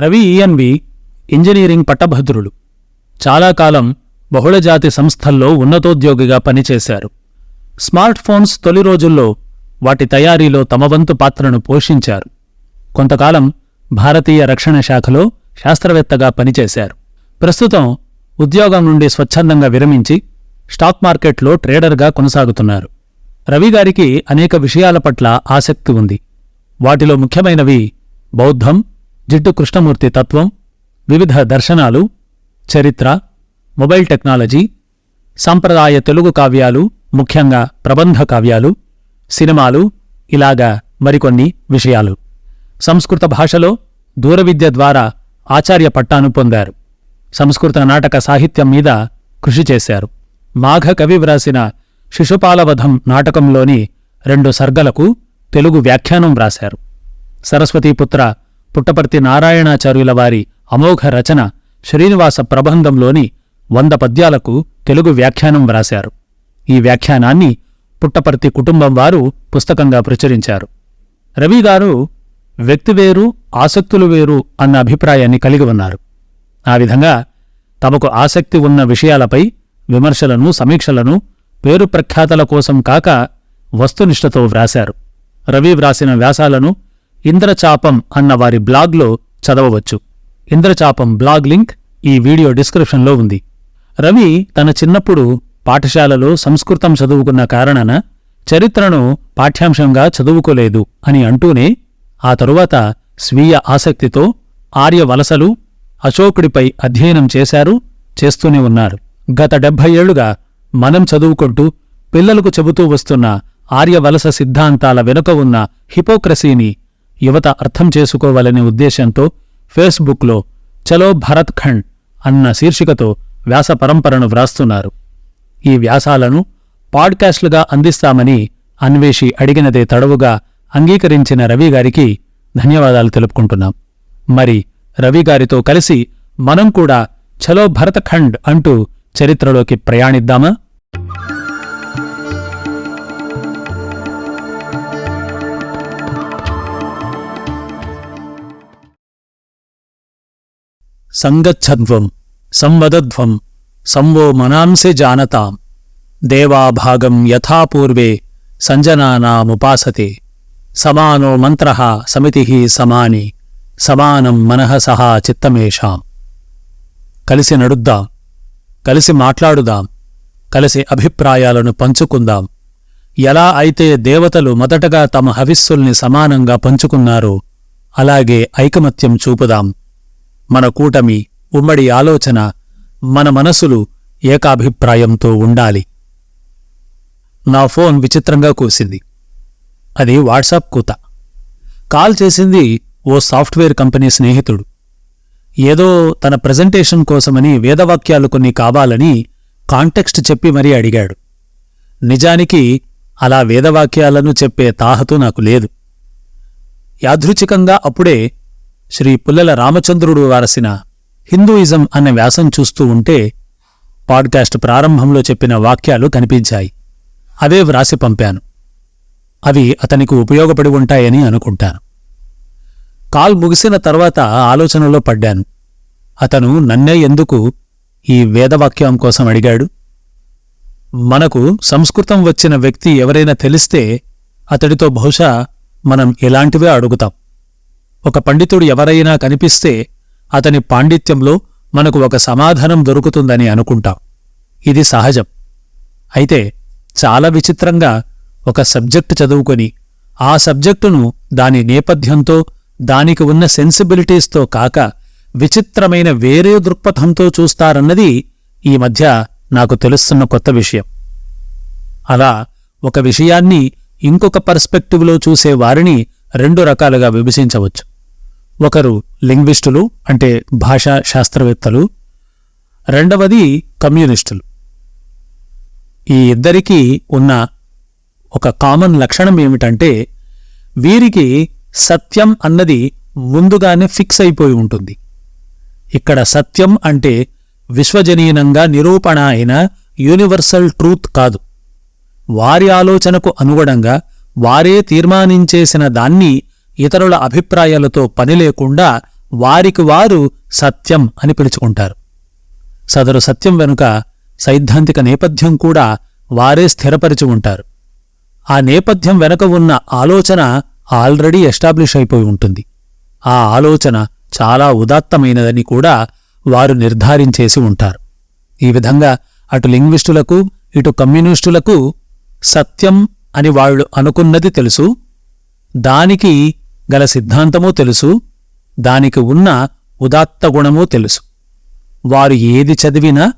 Ravi ENV engineering పట్టభద్రులు. చాలా కాలం బహుళజాతి సంస్థల్లో ఉన్నతోద్యోగిగా పనిచేశారు. స్మార్ట్ ఫోన్స్ తొలి రోజుల్లో వాటి తయారీలో తమ వంతు పాత్రను పోషించారు. కొంతకాలం భారతీయ రక్షణ శాఖలో శాస్త్రవేత్తగా పనిచేశారు. ప్రస్తుతం ఉద్యోగం నుండి స్వచ్ఛందంగా విరమించి స్టాక్ మార్కెట్లో ట్రేడర్గా కొనసాగుతున్నారు. రవిగారికి అనేక విషయాల పట్ల ఆసక్తి ఉంది. వాటిలో ముఖ్యమైనవి బౌద్ధం జిడ్డు కృష్ణమూర్తి తత్వం వివిధ దర్శనాలు చరిత్ర మొబైల్ టెక్నాలజీ సాంప్రదాయ తెలుగు కావ్యాలు ముఖ్యంగా ప్రబంధ కావ్యాలు సినిమాలు ఇలాగా మరికొన్ని విషయాలు. సంస్కృత భాషలో దూరవిద్య ద్వారా ఆచార్య పట్టాను పొందారు. సంస్కృత నాటక సాహిత్యం మీద కృషి చేశారు. మాఘ కవి వ్రాసిన శిశుపాలవధం నాటకంలోని రెండు సర్గలకు తెలుగు వ్యాఖ్యానం వ్రాశారు. సరస్వతీపుత్ర పుట్టపర్తి నారాయణాచార్యుల వారి అమోఘ రచన శ్రీనివాస ప్రబంధంలోని వంద పద్యాలకు తెలుగు వ్యాఖ్యానం వ్రాశారు. ఈ వ్యాఖ్యానాన్ని పుట్టపర్తి కుటుంబం వారు పుస్తకంగా ప్రచురించారు. రవిగారు వ్యక్తివేరు వ్యక్తి వేరు ఆసక్తులు వేరు అన్న అభిప్రాయాన్ని కలిగి ఉన్నారు. ఆ విధంగా తమకు ఆసక్తి ఉన్న విషయాలపై విమర్శలను సమీక్షలను పేరు ప్రఖ్యాతల కోసం కాక వస్తునిష్టతో వ్రాశారు. రవి వ్రాసిన వ్యాసాలను ఇంద్రచాపం అన్న వారి బ్లాగ్లో చదవవచ్చు. ఇంద్రచాపం బ్లాగ్ లింక్ ఈ వీడియో డిస్క్రిప్షన్లో ఉంది. రవి తన చిన్నప్పుడు పాఠశాలలో సంస్కృతం చదువుకున్న కారణాన చరిత్రను పాఠ్యాంశంగా చదువుకోలేదు అని అంటూనే ఆ తరువాత స్వీయ ఆసక్తితో ఆర్య వలసలు అశోకుడిపై అధ్యయనం చేశారు చేస్తూనే ఉన్నారు. గత డెబ్భై ఏళ్ళుగా మనం చదువుకుంటూ పిల్లలకు చెబుతూ వస్తున్న ఆర్యవలస సిద్ధాంతాల వెనుక ఉన్న హిపోక్రసీని యువత అర్థం చేసుకోవాలనే ఉద్దేశంతో ఫేస్బుక్లో చలో భరత్ ఖండ్ అన్న శీర్షికతో వ్యాస పరంపరను వ్రాస్తున్నారు. ఈ వ్యాసాలను పాడ్కాస్ట్లుగా అందిస్తామని అన్వేషి అడిగినదే తడవుగా అంగీకరించిన రవి గారికి ధన్యవాదాలు తెలుపుకుంటున్నాం. మరి రవి గారితో కలిసి మనం కూడా చలో భరతఖండ్ అంటూ చరిత్రలోకి ప్రయాణిద్దామా? సంగచ్చధ్వం సంవదధ్వం సంవో మనాంసి జానతాం. దేవాభాగం యథాపూర్వే సంజనానాముపాసతే సమానో మంత్ర సమితి సమాని సమానం మనః సహా చిత్తమేషాం. కలిసి నడుద్దాం కలిసి మాట్లాడుదాం కలిసి అభిప్రాయాలను పంచుకుందాం. ఎలా అయితే దేవతలు మొదటగా తమ హవిస్సుల్ని సమానంగా పంచుకున్నారో అలాగే ఐకమత్యం చూపుదాం. మన కూటమి ఉమ్మడి ఆలోచన మన మనసులు ఏకాభిప్రాయంతో ఉండాలి. నా ఫోన్ విచిత్రంగా కూసింది. అది వాట్సాప్ కూత. కాల్ చేసింది ఓ సాఫ్ట్వేర్ కంపెనీ స్నేహితుడు. ఏదో తన ప్రజెంటేషన్ కోసమని వేదవాక్యాలు కొన్ని కావాలని కాంటెక్స్ట్ చెప్పి మరీ అడిగాడు. నిజానికి అలా వేదవాక్యాలను చెప్పే తాహతు నాకు లేదు. యాదృచ్ఛికంగా అప్పుడే శ్రీ పుల్లల రామచంద్రుడు వారసిన హిందూయిజం అనే వ్యాసం చూస్తూ ఉంటే పాడ్కాస్ట్ ప్రారంభంలో చెప్పిన వాక్యాలు కనిపించాయి. అవే వ్రాసి పంపాను. అవి అతనికి ఉపయోగపడి ఉంటాయని అనుకుంటాను. కాల్ ముగిసిన తర్వాత ఆలోచనలో పడ్డాను. అతను నన్నే ఎందుకు ఈ వేదవాక్యం కోసం అడిగాడు? మనకు సంస్కృతం వచ్చిన వ్యక్తి ఎవరైనా తెలిస్తే అతడితో బహుశా మనం ఇలాంటివే అడుగుతాం. ఒక పండితుడు ఎవరైనా కనిపిస్తే అతని పాండిత్యంలో మనకు ఒక సమాధానం దొరుకుతుందని అనుకుంటాం. ఇది సహజం. అయితే చాలా విచిత్రంగా ఒక సబ్జెక్టు చదువుకొని ఆ సబ్జెక్టును దాని నేపథ్యంతో దానికి ఉన్న సెన్సిబిలిటీస్తో కాక విచిత్రమైన వేరే దృక్పథంతో చూస్తారన్నది ఈ మధ్య నాకు తెలుస్తున్న కొత్త విషయం. అలా ఒక విషయాన్ని ఇంకొక పర్స్పెక్టివ్లో చూసే వారిని రెండు రకాలుగా విభజించవచ్చు. ఒకరు లింగ్విస్టులు అంటే భాషా శాస్త్రవేత్తలు. రెండవది కమ్యూనిస్టులు. ఈ ఇద్దరికీ ఉన్న ఒక కామన్ లక్షణం ఏమిటంటే వీరికి సత్యం అన్నది ముందుగానే ఫిక్స్ అయిపోయి ఉంటుంది. ఇక్కడ సత్యం అంటే విశ్వజనీనంగా నిరూపణ అయిన యూనివర్సల్ ట్రూత్ కాదు. వారి ఆలోచనకు అనుగుణంగా వారే తీర్మానించేసిన దాన్ని ఇతరుల అభిప్రాయాలతో పని లేకుండా వారికి వారు సత్యం అని పిలుచుకుంటారు. సదరు సత్యం వెనుక సైద్ధాంతిక నేపథ్యం కూడా వారే స్థిరపరిచి ఉంటారు. ఆ నేపథ్యం వెనుక ఉన్న ఆలోచన ఆల్రెడీ ఎస్టాబ్లిష్ అయిపోయి ఉంటుంది. ఆ ఆలోచన చాలా ఉదాత్తమైనదని కూడా వారు నిర్ధారించేసి ఉంటారు. ఈ విధంగా అటు లింగ్విస్టులకు ఇటు కమ్యూనిస్టులకు సత్యం అని వాళ్ళు అనుకున్నది తెలుసు. దానికి గల సిద్ధాంతమూ తెలుసు దానికి ఉన్న ఉదాత్త గుణమూ తెలుసు. వారు ఏది చదివినా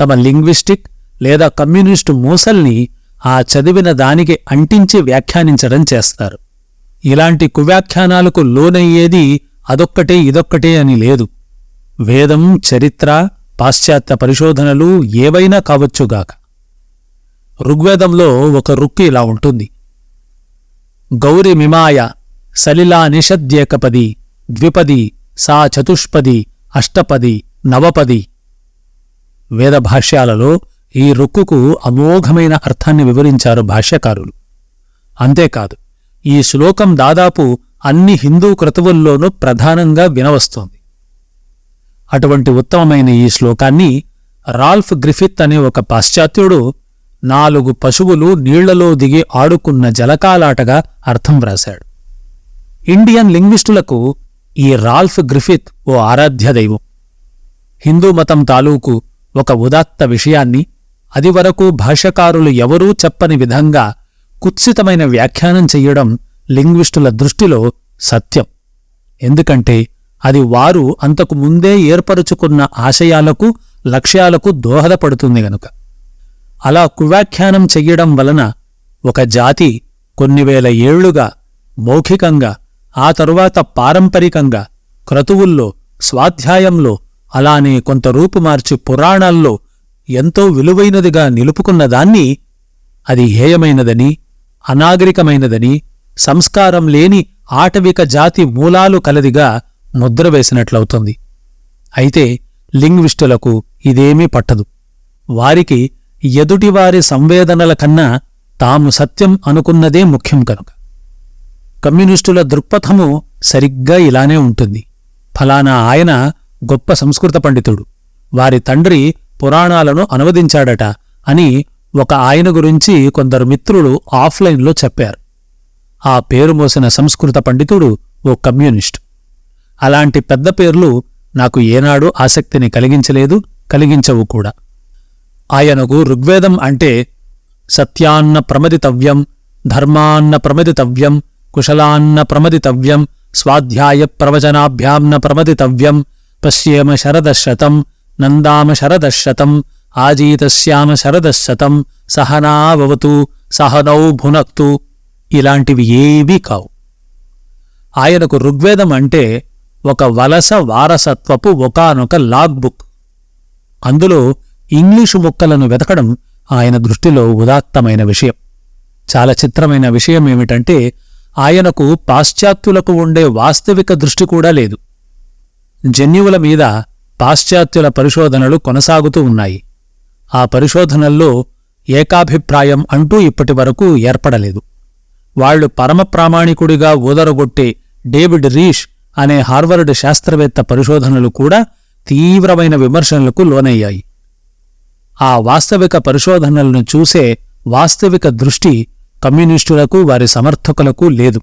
తమ లింగ్విస్టిక్ లేదా కమ్యూనిస్టు మూసల్ని ఆ చదివిన దానికి అంటించి వ్యాఖ్యానించడం చేస్తారు. ఇలాంటి కువ్యాఖ్యానాలకు లోనయ్యేది అదొక్కటే ఇదొక్కటే అని లేదు. వేదం చరిత్ర పాశ్చాత్య పరిశోధనలు ఏవైనా కావచ్చుగాక ఋగ్వేదంలో ఒక రుక్కు ఇలా ఉంటుంది. గౌరి మిమాయ సలిలా నిషద్యేకపది ద్విపది సా చతుష్పది అష్టపది నవపది. వేదభాష్యాలలో ఈ రుక్కుకు అమోఘమైన అర్థాన్ని వివరించారు భాష్యకారులు. అంతేకాదు ఈ శ్లోకం దాదాపు అన్ని హిందూ క్రతువుల్లోనూ ప్రధానంగా వినవస్తోంది. అటువంటి ఉత్తమమైన ఈ శ్లోకాన్ని రాల్ఫ్ గ్రిఫిత్ అనే ఒక పాశ్చాత్యుడు నాలుగు పశువులు నీళ్ళలో దిగి ఆడుకున్న జలకాలాటగా అర్థం వ్రాశాడు. ఇండియన్ లింగ్విస్టులకు ఈ రాల్ఫ్ గ్రిఫిత్ ఓ ఆరాధ్య దైవం. హిందూ మతం తాలూకు ఒక ఉదాత్త విషయాన్ని అది వరకు భాష్యకారులు ఎవరూ చెప్పని విధంగా కుత్సితమైన వ్యాఖ్యానం చెయ్యడం లింగ్విస్టుల దృష్టిలో సత్యం. ఎందుకంటే అది వారు అంతకు ముందే ఏర్పరుచుకున్న ఆశయాలకు లక్ష్యాలకు దోహదపడుతుంది గనుక. అలా కువ్యాఖ్యానం చెయ్యడం వలన ఒక జాతి కొన్ని వేల ఏళ్ళుగా మౌఖికంగా ఆ తరువాత పారంపరికంగా క్రతువుల్లో స్వాధ్యాయంలో అలానే కొంత రూపుమార్చి పురాణాల్లో ఎంతో విలువైనదిగా నిలుపుకున్నదాన్ని అది హేయమైనదని అనాగరికమైనదని సంస్కారం లేని ఆటవిక జాతి మూలాలు కలదిగా ముద్ర వేసినట్లవుతుంది. అయితే లింగ్విస్టులకు ఇదేమీ పట్టదు. వారికి ఎదుటివారి సంవేదనల కన్నా తాము సత్యం అనుకున్నదే ముఖ్యం కనుక. కమ్యూనిస్టుల దృక్పథము సరిగ్గా ఇలానే ఉంటుంది. ఫలానా ఆయన గొప్ప సంస్కృత పండితుడు. వారి తండ్రి పురాణాలను అనువదించాడట అని ఒక ఆయన గురించి కొందరు మిత్రులు ఆఫ్లైన్లో చెప్పారు. ఆ పేరు మోసిన సంస్కృత పండితుడు ఓ కమ్యూనిస్ట్. అలాంటి పెద్ద పేర్లు నాకు ఏనాడూ ఆసక్తిని కలిగించలేదు కలిగించవు కూడా. ఆయనకు ఋగ్వేదం అంటే సత్యాన్న ప్రమదితవ్యం ధర్మాన్న ప్రమదితవ్యం కుశలాన్న ప్రమదితవ్యం స్వాధ్యాయ ప్రవచనాభ్యాం ప్రమదితవ్యం పశ్యేమ శరదశతం నందామ శరదశతం ఆజీతశ్యామ శరదశతం సహనావతు సహనౌ భునక్తు ఇలాంటివి ఏవీ కావు. ఆయనకు ఋగ్వేదం అంటే ఒక వలస వారసత్వపు ఒకానొక లాగ్ బుక్ అందులో ఇంగ్లీషు ముక్కలను వెతకడం ఆయన దృష్టిలో ఉదాత్తమైన విషయం. చాలా చిత్రమైన విషయం ఏమిటంటే ఆయనకు పాశ్చాత్యులకు ఉండే వాస్తవిక దృష్టి కూడా లేదు. జన్యువుల మీద పాశ్చాత్యుల పరిశోధనలు కొనసాగుతూ ఉన్నాయి. ఆ పరిశోధనల్లో ఏకాభిప్రాయం అంటూ ఇప్పటి వరకు ఏర్పడలేదు. వాళ్ళు పరమ ప్రామాణికుడిగా ఊదరగొట్టే డేవిడ్ రీష్ అనే హార్వర్డ్ శాస్త్రవేత్త పరిశోధనలు కూడా తీవ్రమైన విమర్శనలకు లోనయ్యాయి. ఆ వాస్తవిక పరిశోధనలను చూసే వాస్తవిక దృష్టి కమ్యూనిస్టులకు వారి సమర్థకులకు లేదు.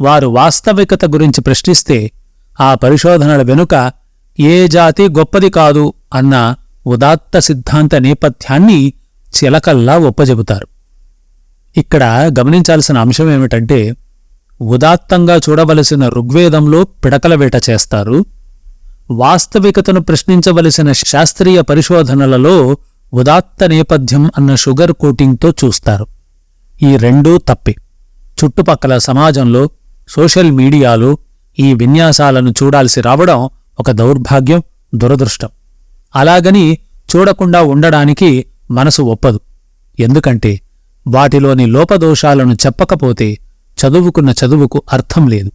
వారు వాస్తవికత గురించి ప్రశ్నిస్తే ఆ పరిశోధనల వెనుక ఏ జాతి గొప్పది కాదు అన్న ఉదాత్త సిద్ధాంత నేపథ్యాన్ని చిలకల్లా ఒప్పజెబుతారు. ఇక్కడ గమనించాల్సిన అంశం ఏమిటంటే ఉదాత్తంగా చూడవలసిన ఋగ్వేదంలో పిడకల వేట చేస్తారు. వాస్తవికతను ప్రశ్నించవలసిన శాస్త్రీయ పరిశోధనలలో ఉదాత్త నేపథ్యం అన్న షుగర్ కోటింగ్తో చూస్తారు. ఈ రెండూ తప్పే. చుట్టుపక్కల సమాజంలో సోషల్ మీడియాలో ఈ విన్యాసాలను చూడాల్సి రావడం ఒక దౌర్భాగ్యం దురదృష్టం. అలాగని చూడకుండా ఉండడానికి మనసు ఒప్పదు. ఎందుకంటే వాటిలోని లోపదోషాలను చెప్పకపోతే చదువుకున్న చదువుకు అర్థం లేదు.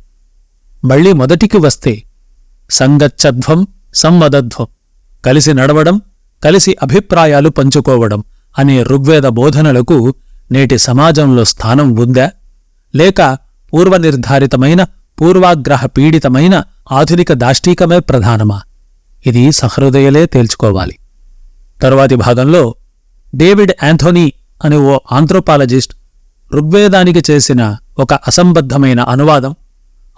మళ్ళీ మొదటికి వస్తే సంగచ్చధ్వం సంవదధ్వం కలిసి నడవడం కలిసి అభిప్రాయాలు పంచుకోవడం అనే ఋగ్వేద బోధనలకు నేటి సమాజంలో స్థానం ఉందా? లేక పూర్వనిర్ధారితమైన పూర్వాగ్రహ పీడితమైన ఆధునిక దాష్టీకమే ప్రధానమా? ఇది సహృదయలే తేల్చుకోవాలి. తరువాతి భాగంలో డేవిడ్ యాంథోనీ అనే ఓ ఆంథ్రోపాలజిస్ట్ ఋగ్వేదానికి చేసిన ఒక అసంబద్ధమైన అనువాదం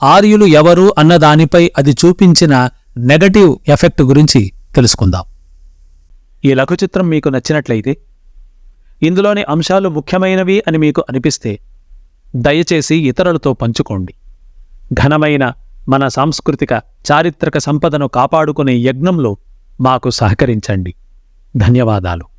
ఆర్యులు ఎవరు అన్నదానిపై అది చూపించిన నెగటివ్ ఎఫెక్ట్ గురించి తెలుసుకుందాం. ఈ లఘుచిత్రం మీకు నచ్చినట్లయితే ఇందులోని అంశాలు ముఖ్యమైనవి అని మీకు అనిపిస్తే దయచేసి ఇతరులతో పంచుకోండి. ఘనమైన మన సాంస్కృతిక చారిత్రక సంపదను కాపాడుకునే యజ్ఞంలో మాకు సహకరించండి. ధన్యవాదాలు.